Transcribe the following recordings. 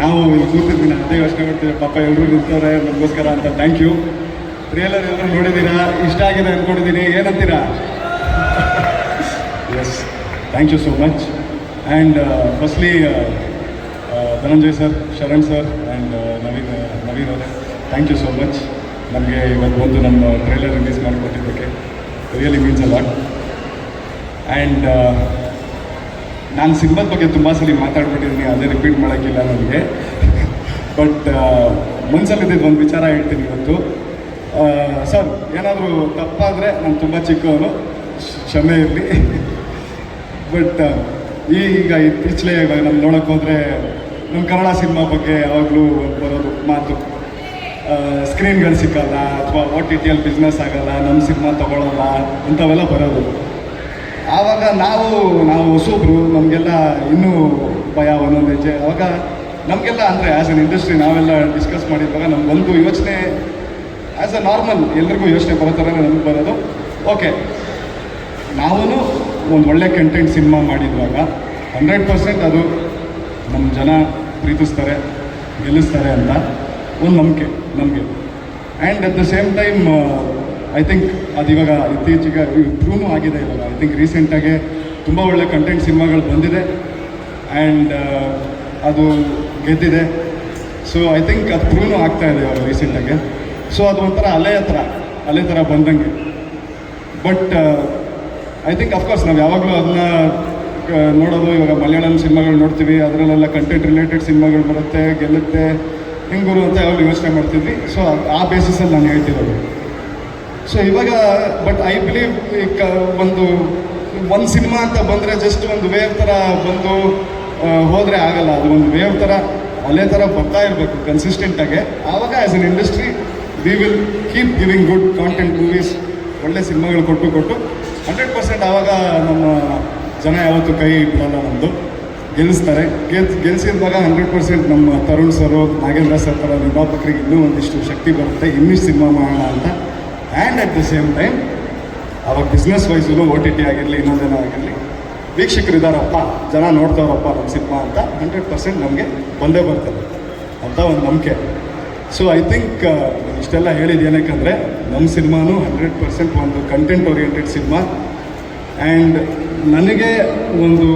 ನಾವು ಇಲ್ಲಿ ಕೂತಿದ್ದೀನಿ ಅದೇ ಯೋಚನೆ ಮಾಡ್ತೀವಿ ಪಾಪ ಎಲ್ಲರೂ ನಿಂತವ್ರೆ, ನಮಗೋಸ್ಕರ ಅಂತ ಥ್ಯಾಂಕ್ ಯು ಟ್ರೇಲರ್ ಎಲ್ಲರೂ ನೋಡಿದ್ದೀರಾ? ಇಷ್ಟ ಆಗಿದೆ ಅಂದ್ಕೊಂಡಿದ್ದೀನಿ ಏನಂತೀರಾ? Yes thank you so much and firstly Dhananjay sir Sharan sir and Naveen Naveen ಅವರೇ ಥ್ಯಾಂಕ್ ಯು ಸೋ ಮಚ್ ನಮಗೆ ಇವತ್ತು ಬಂದು ನಮ್ಮ trailer release ಮಾಡಿಕೊಟ್ಟಿದ್ದಕ್ಕೆ. Really means a lot and ನಾನು ಸಿನಿಮಾದ ಬಗ್ಗೆ ತುಂಬ ಸಲ ಮಾತಾಡ್ಬಿಟ್ಟಿದ್ದೀನಿ, ಅದೇ ರಿಪೀಟ್ ಮಾಡೋಕ್ಕಿಲ್ಲ ನನಗೆ. ಬಟ್ ಮನಸ್ಸಲ್ಲಿದ್ದಿದ್ದು ಒಂದು ವಿಚಾರ ಹೇಳ್ತೀನಿ ಇವತ್ತು. ಸರ್, ಏನಾದರೂ ತಪ್ಪಾದರೆ ನಾನು ತುಂಬ ಚಿಕ್ಕವನು ಕ್ಷಮೆ ಇರಲಿ. ಬಟ್ ಈಗ ಇತ್ತೀಚಲೆ ಇವಾಗ ನಾವು ನೋಡೋಕೆ ಹೋದರೆ ನಮ್ಮ ಕನ್ನಡ ಸಿನಿಮಾ ಬಗ್ಗೆ ಯಾವಾಗಲೂ ಬರೋದು ಮಾತು. ಸ್ಕ್ರೀನ್ಗಳು ಸಿಕ್ಕಲ್ಲ, ಅಥವಾ ಓ ಟಿ ಟಿಯಲ್ಲಿ ಬಿಸ್ನೆಸ್ ಆಗಲ್ಲ ನಮ್ಮ ಸಿನಿಮಾ ತಗೊಳ್ಳಲ್ಲ ಅಂಥವೆಲ್ಲ ಬರೋದು. ಆವಾಗ ನಾವು ನಾವು ಹೊಸೊಬ್ರು, ನಮಗೆಲ್ಲ ಇನ್ನೂ ಭಯ, ಒಂದೊಂದು ಹೆಜ್ಜೆ. ಆವಾಗ ನಮಗೆಲ್ಲ ಅಂದರೆ ಆ್ಯಸ್ ಅನ್ ಇಂಡಸ್ಟ್ರಿ ನಾವೆಲ್ಲ ಡಿಸ್ಕಸ್ ಮಾಡಿದ್ವಾಗ ನಮಗೊಂದು ಯೋಚನೆ ಆ್ಯಸ್ ಅ ನಾರ್ಮಲ್ ಎಲ್ರಿಗೂ ಯೋಚನೆ ಬರೋ ಥರನೇ ನಮಗೆ ಬರೋದು. ಓಕೆ ನಾವೂ ಒಂದು ಒಳ್ಳೆ ಕಂಟೆಂಟ್ ಸಿನಿಮಾ ಮಾಡಿದ್ವಾಗ ಹಂಡ್ರೆಡ್ ಪರ್ಸೆಂಟ್ ಅದು ನಮ್ಮ ಜನ ಪ್ರೀತಿಸ್ತಾರೆ, ಗೆಲ್ಲಿಸ್ತಾರೆ ಅಂತ ಒಂದು ನಂಬಿಕೆ ನಮಗೆ. And at the same time I think ಅದು ಇವಾಗ ಇತ್ತೀಚೆಗೆ ಪ್ರೂವ್ ಆಗಿದೆ ಇವಾಗ. ಐ ಥಿಂಕ್ ರೀಸೆಂಟಾಗೆ ತುಂಬ ಒಳ್ಳೆ ಕಂಟೆಂಟ್ ಸಿನಿಮಾಗಳು ಬಂದಿದೆ. ಆ್ಯಂಡ್ ಅದು ಗೆದ್ದಿದೆ. ಸೊ ಐ ಥಿಂಕ್ ಅದು ಪ್ರೂವ್ ಆಗ್ತಾ ಇದೆ ಇವಾಗ ರೀಸೆಂಟಾಗೆ ಸೊ ಅದು ಒಂಥರ ಅಲೆ ಹತ್ರ, ಅಲೆ ಥರ ಬಂದಂಗೆ. ಬಟ್ ಐ ಥಿಂಕ್ ಅಫ್ಕೋರ್ಸ್ ನಾವು ಯಾವಾಗಲೂ ಅದನ್ನ ನೋಡೋದು. ಇವಾಗ ಮಲಯಾಳಂ ಸಿನಿಮಾಗಳು ನೋಡ್ತೀವಿ. ಅದರಲ್ಲೆಲ್ಲ ಕಂಟೆಂಟ್ ರಿಲೇಟೆಡ್ ಸಿನಿಮಾಗಳು ಬರುತ್ತೆ, ಗೆಲ್ಲುತ್ತೆ ಹೆಂಗೂರು ಅಂತ ಯಾವಾಗಲೂ ಯೋಚನೆ ಮಾಡ್ತಿದ್ವಿ. ಸೊ ಆ ಬೇಸಿಸಲ್ಲಿ ನಾನು ಹೇಳ್ತಿರೋದು. ಸೊ ಇವಾಗ ಬಟ್ ಐ ಬಿಲೀವ್ ಈಗ ಒಂದು ಒಂದು ಸಿನಿಮಾ ಅಂತ ಬಂದರೆ ಜಸ್ಟ್ ಒಂದು ವೇವ್ ಥರ ಬಂದು ಹೋದರೆ ಆಗಲ್ಲ. ಅದು ಒಂದು ವೇವ್ ಥರ ಅಲ್ಲೇ ಥರ ಬರ್ತಾ ಇರಬೇಕು ಕನ್ಸಿಸ್ಟೆಂಟಾಗೆ ಆವಾಗ as an industry we will keep giving good content movies ಒಳ್ಳೆ ಸಿನಿಮಾಗಳು ಕೊಟ್ಟು ಕೊಟ್ಟು ಹಂಡ್ರೆಡ್ ಪರ್ಸೆಂಟ್ ಆವಾಗ ನಮ್ಮ ಜನ ಯಾವತ್ತೂ ಕೈ ಬಿಡಲ್ಲ ನಮ್ಮದು ಗೆಲ್ಲಿಸ್ತಾರೆ ಗೆಲ್ಸ್ ಗೆಲ್ಸಿದಾಗ ಹಂಡ್ರೆಡ್ ಪರ್ಸೆಂಟ್ ನಮ್ಮ ತರುಣ್ ಸರು, ನಾಗೇಂದ್ರ ಸರ್ ಥರ ನಿರ್ಮಾಪಕರಿಗೆ ಇನ್ನೂ ಒಂದಿಷ್ಟು ಶಕ್ತಿ ಬರುತ್ತೆ. ಇನ್ನಿಷ್ಟು ಸಿನಿಮಾ ಮಾಡೋಣ ಅಂತ and at the same time ಅವಾಗ ಬಿಸ್ನೆಸ್ ವೈಸಲ್ಲೂ ಓ ಟಿ ಟಿ ಆಗಿರಲಿ, ಇನ್ನೊಂದೇನೋ ಆಗಿರಲಿ, ವೀಕ್ಷಕರು ಇದ್ದಾರಪ್ಪ ಜನ ನೋಡ್ತಾರಪ್ಪ ನಮ್ಮ ಸಿನಿಮಾ ಅಂತ ಹಂಡ್ರೆಡ್ ಪರ್ಸೆಂಟ್ ನಮಗೆ ಬಂದೇ ಬರ್ತದೆ. ಅಂತ ಒಂದು ನಂಬಿಕೆ. ಸೊ ಐ ಥಿಂಕ್ ಇಷ್ಟೆಲ್ಲ ಹೇಳಿದ್ದು ಏನಕ್ಕಂದರೆ ನಮ್ಮ ಸಿನಿಮಾನು ಹಂಡ್ರೆಡ್ ಪರ್ಸೆಂಟ್ ಒಂದು ಕಂಟೆಂಟ್ ಓರಿಯೆಂಟೆಡ್ ಸಿನಿಮಾ. ಆ್ಯಂಡ್ ನನಗೆ ಒಂದು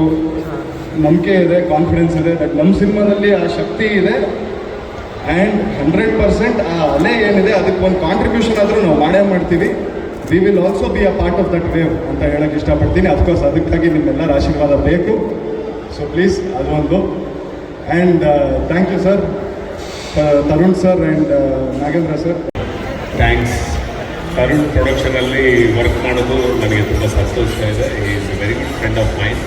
ನಂಬಿಕೆ ಇದೆ ಕಾನ್ಫಿಡೆನ್ಸ್ ಇದೆ ಬಟ್ ನಮ್ಮ ಸಿನಿಮಾದಲ್ಲಿ ಆ ಶಕ್ತಿ ಇದೆ ಆ್ಯಂಡ್ ಹಂಡ್ರೆಡ್ ಪರ್ಸೆಂಟ್ ಆ ಅಲೆ ಏನಿದೆ, ಅದಕ್ಕೆ ಒಂದು ಕಾಂಟ್ರಿಬ್ಯೂಷನ್ ಆದರೂ ನಾವು ಮಾಡೇ ಮಾಡ್ತೀವಿ. We will also be a part of that wave ಅಂತ ಹೇಳೋಕ್ಕೆ ಇಷ್ಟಪಡ್ತೀನಿ. ಅಫ್ಕೋರ್ಸ್ ಅದಕ್ಕಾಗಿ ನಿಮ್ಮೆಲ್ಲರ ಆಶೀರ್ವಾದ ಬೇಕು. ಸೊ ಪ್ಲೀಸ್ ಅದೊಂದು and thank you sir Tarun sir and Nagendra sir thanks Tarun ಪ್ರೊಡಕ್ಷನಲ್ಲಿ work ಮಾಡೋದು ನನಗೆ ತುಂಬ ಸಂತೋಷ ಇದೆ. Is a very good friend of mind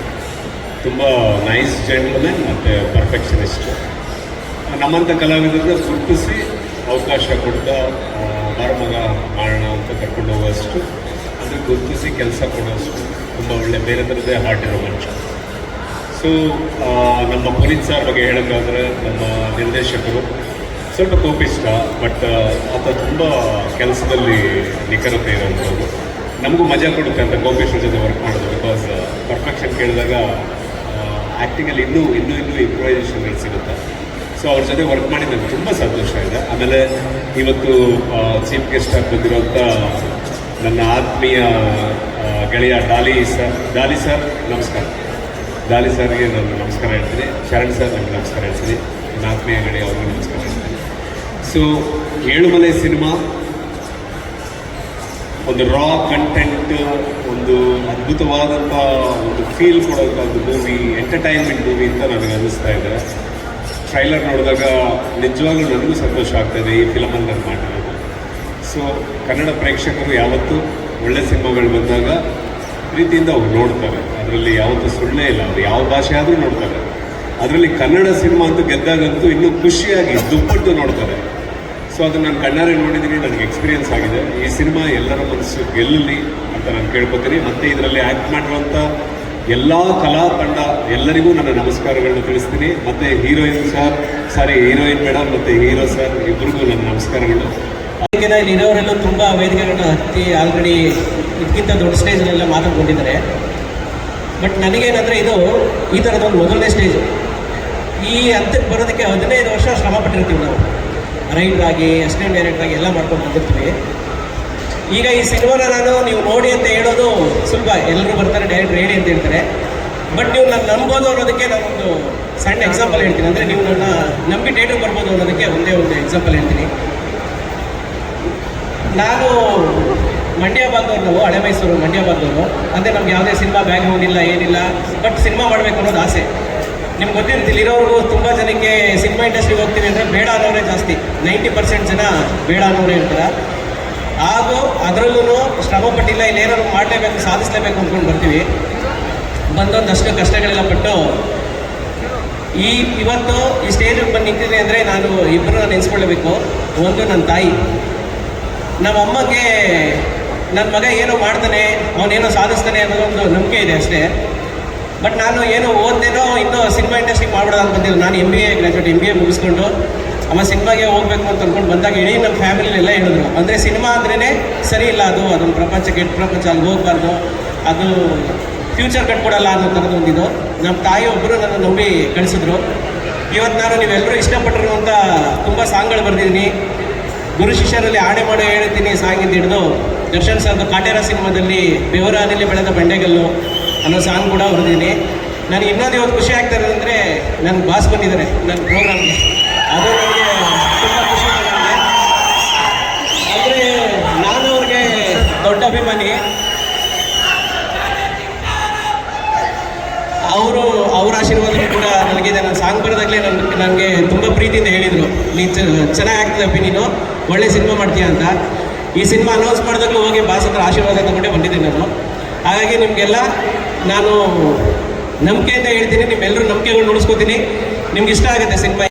ತುಂಬ ನೈಸ್ ಜೆಂಟ್ಲ್ಮೆನ್ ಮತ್ತು ಪರ್ಫೆಕ್ಷನಿಸ್ಟ್ ನಮ್ಮಂಥ ಕಲಾವಿದರನ್ನ ಗುರುತಿಸಿ ಅವಕಾಶ ಕೊಡ್ತಾ ಮರಮಗ ಮಾಡೋಣ ಅಂತ ಕರ್ಕೊಂಡು ಹೋಗೋಷ್ಟು ಅಂದರೆ ಗುರುತಿಸಿ ಕೆಲಸ ಕೊಡೋಷ್ಟು ತುಂಬ ಒಳ್ಳೆ, ಬೇರೆ ಥರದೇ ಹಾರ್ಟ್ ಇರೋ ಮನುಷ್ಯ. ಸೊ ನಮ್ಮ ಪುನೀತ್ ಸರ್ ಬಗ್ಗೆ ಹೇಳೋಕ್ಕಾದ್ರೆ ನಮ್ಮ ನಿರ್ದೇಶಕರು ಸ್ವಲ್ಪ ಕೋಪಿಷ್ಟ ಬಟ್ ಆತ ತುಂಬ ಕೆಲಸದಲ್ಲಿ ನಿಖರತೆ ಇರೋಂಥದ್ದು ನಮಗೂ ಮಜಾ ಕೊಡುತ್ತೆ ಅಂತ ಗೋಪೇಶ್ವರ ಜೊತೆ ವರ್ಕ್ ಮಾಡೋದು ಬಿಕಾಸ್ ಪರ್ಫೆಕ್ಷನ್ ಕೇಳಿದಾಗ ಆ್ಯಕ್ಟಿಂಗಲ್ಲಿ ಇನ್ನೂ ಇನ್ನೂ ಇನ್ನೂ ಇಂಪ್ರೂವೈಸೇಷನ್ಗಳು ಸಿಗುತ್ತೆ. ಸೊ ಅವ್ರ ಜೊತೆ ವರ್ಕ್ ಮಾಡಿ ನನಗೆ ತುಂಬ ಸಂತೋಷ ಇದೆ. ಆಮೇಲೆ ಇವತ್ತು ಚೀಫ್ ಗೆಸ್ಟ್ ಆಗಿ ಬಂದಿರುವಂಥ ನನ್ನ ಆತ್ಮೀಯ ಗೆಳೆಯ ಡಾಲಿ ಸರ್. ಡಾಲಿ ಸರ್, ನಮಸ್ಕಾರ. ದಾಲಿ ಸರ್ಗೆ ನಾನು ನಮಸ್ಕಾರ ಹೇಳ್ತೀನಿ. ಶರಣ್ ಸರ್ ನನಗೆ ನಮಸ್ಕಾರ ಹೇಳ್ತೀನಿ. ನನ್ನ ಆತ್ಮೀಯ ಗೆಳೆಯ ಅವ್ರಿಗೆ ನಮಸ್ಕಾರ ಹೇಳ್ತೀನಿ. ಸೊ ಏಳುಮಲೆ ಸಿನಿಮಾ ಒಂದು ರಾ ಕಂಟೆಂಟ್ ಒಂದು ಅದ್ಭುತವಾದಂಥ ಒಂದು ಫೀಲ್ ಕೊಡೋಂಥ ಒಂದು ಮೂವಿ ಎಂಟರ್ಟೈನ್ಮೆಂಟ್ ಮೂವಿ ಅಂತ ನನಗೆ ಅನ್ನಿಸ್ತಾ ಇದೆ. ಟ್ರೈಲರ್ ನೋಡಿದಾಗ ನಿಜವಾಗ್ಲೂ ನನಗೂ ಸಂತೋಷ ಆಗ್ತಾಯಿದೆ ಈ ಫಿಲಮಲ್ಲಿ ನಾನು ಮಾಡಿರೋದು ಸೊ ಕನ್ನಡ ಪ್ರೇಕ್ಷಕರು ಯಾವತ್ತೂ ಒಳ್ಳೆ ಸಿನಿಮಾಗಳು ಬಂದಾಗ ಪ್ರೀತಿಯಿಂದ ಅವ್ರು ನೋಡ್ತಾರೆ. ಅದರಲ್ಲಿ ಯಾವತ್ತೂ ಸುಳ್ಳೇ ಇಲ್ಲ. ಅವ್ರು ಯಾವ ಭಾಷೆ ಆದರೂ ನೋಡ್ತಾರೆ. ಅದರಲ್ಲಿ ಕನ್ನಡ ಸಿನಿಮಾ ಅಂತೂ ಗೆದ್ದಾಗಂತೂ ಇನ್ನೂ ಖುಷಿಯಾಗಿ ದುಪ್ಪಟ್ಟು ನೋಡ್ತಾರೆ. ಸೊ ಅದನ್ನು ನಾನು ಕಣ್ಣಾರೆ ನೋಡಿದ್ದೀನಿ. ನನಗೆ ಎಕ್ಸ್ಪೀರಿಯನ್ಸ್ ಆಗಿದೆ. ಈ ಸಿನಿಮಾ ಎಲ್ಲರ ಮನಸ್ಸು ಗೆಲ್ಲಲಿ ಅಂತ ನಾನು ಕೇಳ್ಕೊತೀನಿ. ಮತ್ತು ಇದರಲ್ಲಿ ಆ್ಯಕ್ಟ್ ಮಾಡಿರುವಂಥ ಎಲ್ಲ ಕಲಾ ತಂಡ, ಎಲ್ಲರಿಗೂ ನನ್ನ ನಮಸ್ಕಾರಗಳನ್ನು ತಿಳಿಸ್ತೀನಿ. ಮತ್ತು heroine sir, sorry, heroine madam ಮತ್ತು ಹೀರೋ ಸರ್ ಇಬ್ಬರಿಗೂ ನನ್ನ ನಮಸ್ಕಾರಗಳು. ವೇದಿಕೆದ ಇರೋರೆಲ್ಲ ತುಂಬ ವೇದಿಕೆಗಳನ್ನ ಹತ್ತಿ ಆಲ್ರೆಡಿ ಇದಕ್ಕಿಂತ ದೊಡ್ಡ ಸ್ಟೇಜ್ನೆಲ್ಲ ಮಾತಾಡ್ಕೊಂಡಿದ್ದಾರೆ. ಬಟ್ ನನಗೇನಂದರೆ ಇದು ಈ ಥರದ ಒಂದು ಮೊದಲನೇ ಸ್ಟೇಜು. ಈ ಹಂತಕ್ಕೆ ಬರೋದಕ್ಕೆ ಹದಿನೈದು ವರ್ಷ ಶ್ರಮ ಪಟ್ಟಿರ್ತೀವಿ ನಾವು. ರೈಟರ್ ಆಗಿ ಅಸಿಸ್ಟೆಂಟ್ ಡೈರೆಕ್ಟರ್ ಆಗಿ ಎಲ್ಲ ಮಾಡ್ಕೊಂಡು ಬಂದಿರ್ತೀವಿ. ಈಗ ಈ ಸಿನಿಮಾನ ನಾನು ನೀವು ನೋಡಿ ಅಂತ ಹೇಳೋದು ಸುಲಭ. ಎಲ್ಲರೂ ಬರ್ತಾರೆ ಡೈರೆಕ್ಟ್ ಹೇಳಿ ಅಂತ ಹೇಳ್ತಾರೆ. ಬಟ್ ನೀವು ನಾನು ನಂಬೋದು ಅನ್ನೋದಕ್ಕೆ ನಾನೊಂದು ಸಣ್ಣ ಎಕ್ಸಾಂಪಲ್ ಹೇಳ್ತೀನಿ. ಅಂದರೆ ನೀವು ನನ್ನ ನಂಬಿ ಡೇಟಿಗೆ ಬರ್ಬೋದು ಅನ್ನೋದಕ್ಕೆ ಒಂದೇ ಒಂದು ಎಕ್ಸಾಂಪಲ್ ಹೇಳ್ತೀನಿ. ನಾನು ಮಂಡ್ಯ ಭಾಗದವ್ರು ನಾವು ಹಳೆ ಮೈಸೂರು ಮಂಡ್ಯ ಬಾಂಧವರು ಅಂದರೆ ನಮ್ಗೆ ಯಾವುದೇ ಸಿನಿಮಾ ಬ್ಯಾಕ್ಗ್ರೌಂಡ್ ಇಲ್ಲ, ಏನಿಲ್ಲ. ಬಟ್ ಸಿನಿಮಾ ಮಾಡಬೇಕು ಅನ್ನೋದು ಆಸೆ. ನಿಮ್ಗೆ ಗೊತ್ತಿರ್ತಿಲ್ಲ ಇರೋರ್ಗು ತುಂಬ ಜನಕ್ಕೆ ಸಿನಿಮಾ ಇಂಡಸ್ಟ್ರಿಗೆ ಹೋಗ್ತೀವಿ ಅಂದರೆ ಬೇಡ ಅನ್ನೋರೇ ಜಾಸ್ತಿ. ನೈಂಟಿ ಪರ್ಸೆಂಟ್ ಜನ ಬೇಡ ಅನ್ನೋರೇ ಇರ್ತಾರೆ ಹಾಗೂ ಅದರಲ್ಲೂ ಶ್ರಮ ಪಟ್ಟಿಲ್ಲ ಇನ್ನೇನಾದ್ರು ಮಾಡಲೇಬೇಕು, ಸಾಧಿಸಲೇಬೇಕು ಅಂದ್ಕೊಂಡು ಬರ್ತೀವಿ. ಬಂದೊಂದಷ್ಟು ಕಷ್ಟಗಳೆಲ್ಲ ಪಟ್ಟು ಈ ಇವತ್ತು ಈ ಸ್ಟೇಜ್ ಬಂದು ನಿಂತಿದೆ ಅಂದರೆ ನಾನು ಇಬ್ಬರನ್ನ ನೆನೆಸ್ಕೊಳ್ಳಬೇಕು. ಒಂದು ನನ್ನ ತಾಯಿ. ನಮ್ಮ ಅಮ್ಮಗೆ ನನ್ನ ಮಗ ಏನೋ ಮಾಡ್ತಾನೆ, ಅವನೇನೋ ಸಾಧಿಸ್ತಾನೆ ಅನ್ನೋದೊಂದು ನಂಬಿಕೆ ಇದೆ ಅಷ್ಟೇ. ಬಟ್ ನಾನು ಏನೋ ಓದ್ದೇನೋ ಇನ್ನೂ ಸಿನಿಮಾ ಇಂಡಸ್ಟ್ರಿಗೆ ಮಾಡ್ಬಿಡೋದು ಅಂತ ಬಂದಿಲ್ಲ ನಾನು M B A graduate M B A ಮುಗಿಸ್ಕೊಂಡು ಅಮ್ಮ ಸಿನಿಮಾಗೆ ಹೋಗ್ಬೇಕು ಅಂತ ಅಂದ್ಕೊಂಡು ಬಂದಾಗ ಇಡೀ ನಮ್ಮ ಫ್ಯಾಮಿಲಿಲೆಲ್ಲ ಹೇಳಿದ್ರು. ಅಂದರೆ ಸಿನಿಮಾ ಅಂದ್ರೇ ಸರಿ ಇಲ್ಲ ಅದು, ಅದೊಂದು ಪ್ರಪಂಚ ಕೆಟ್ಟ ಪ್ರಪಂಚ, ಅಲ್ಲಿ ಹೋಗ್ಬಾರ್ದು, ಅದು ಫ್ಯೂಚರ್ ಕಟ್ಕೊಡಲ್ಲ ಅನ್ನೋ ಥರದ್ದು ಒಂದಿದು. ನಮ್ಮ ತಾಯಿ ಒಬ್ಬರು ನನ್ನ ನಂಬಿ ಕಳಿಸಿದ್ರು. ಇವತ್ತು ನಾನು ನೀವೆಲ್ಲರೂ ಇಷ್ಟಪಟ್ಟಿರುವಂಥ ತುಂಬ ಸಾಂಗ್ಗಳು ಬರೆದಿದ್ದೀನಿ. ಗುರು ಶಿಷ್ಯರಲ್ಲಿ ಆಡೆ ಮಾಡೋ ಹೇಳ್ತೀನಿ ಸಾಂಗಿಂದ ಹಿಡಿದು, ದರ್ಶನ್ ಸರ್ದು ಕಾಟೇರ ಸಿನಿಮಾದಲ್ಲಿ ಬೆವರಾನಲ್ಲಿ ಬೆಳೆದ ಬಂಡೆಗಲ್ಲು ಅನ್ನೋ ಸಾಂಗ್ ಕೂಡ ಬರೆದಿದ್ದೀನಿ. ನನಗೆ ಇನ್ನೊಂದು ಇವತ್ತು ಖುಷಿ ಆಗ್ತಾ ಇರೋದಂದರೆ ನನ್ನ ಬಾಸ್ ಬಂದಿದ್ದಾರೆ ನನ್ನ ಪ್ರೋಗ್ರಾಮ್ಗೆ ಅದು ನನಗೆ ತುಂಬ ಖುಷಿ ನನಗೆ ಅಂದರೆ ನಾನು ಅವ್ರಿಗೆ ದೊಡ್ಡ ಅಭಿಮಾನಿ. ಅವರು ಅವರ ಆಶೀರ್ವಾದ ಕೂಡ ನನಗಿದೆ. ನಾನು ಸಾಂಗ್ ಬರೋದಾಗಲೇ ನನ್ನ ನನಗೆ ತುಂಬ ಪ್ರೀತಿಯಿಂದ ಹೇಳಿದರು. ನೀನು ಚೆನ್ನಾಗಿ ಆಗ್ತದೆ ನೀನು. ಒಳ್ಳೆ ಸಿನಿಮಾ ಮಾಡ್ತೀಯ ಅಂತ. ಈ ಸಿನಿಮಾ ಅನೌನ್ಸ್ ಮಾಡಿದಾಗಲೂ ಹೋಗಿ ಬಾಸ್ ಆಶೀರ್ವಾದ ತಗೊಂಡೇ ಬಂದಿದ್ದೀನಿ ನಾನು. ಹಾಗಾಗಿ ನಿಮಗೆಲ್ಲ ನಾನು ನಂಬಿಕೆಯಿಂದ ಹೇಳ್ತೀನಿ. ನಿಮ್ಮೆಲ್ಲರೂ ನಂಬಿಕೆಗಳು ಉಳಿಸ್ಕೋತೀನಿ. ನಿಮ್ಗೆ ಇಷ್ಟ ಆಗುತ್ತೆ ಸಿನಿಮಾ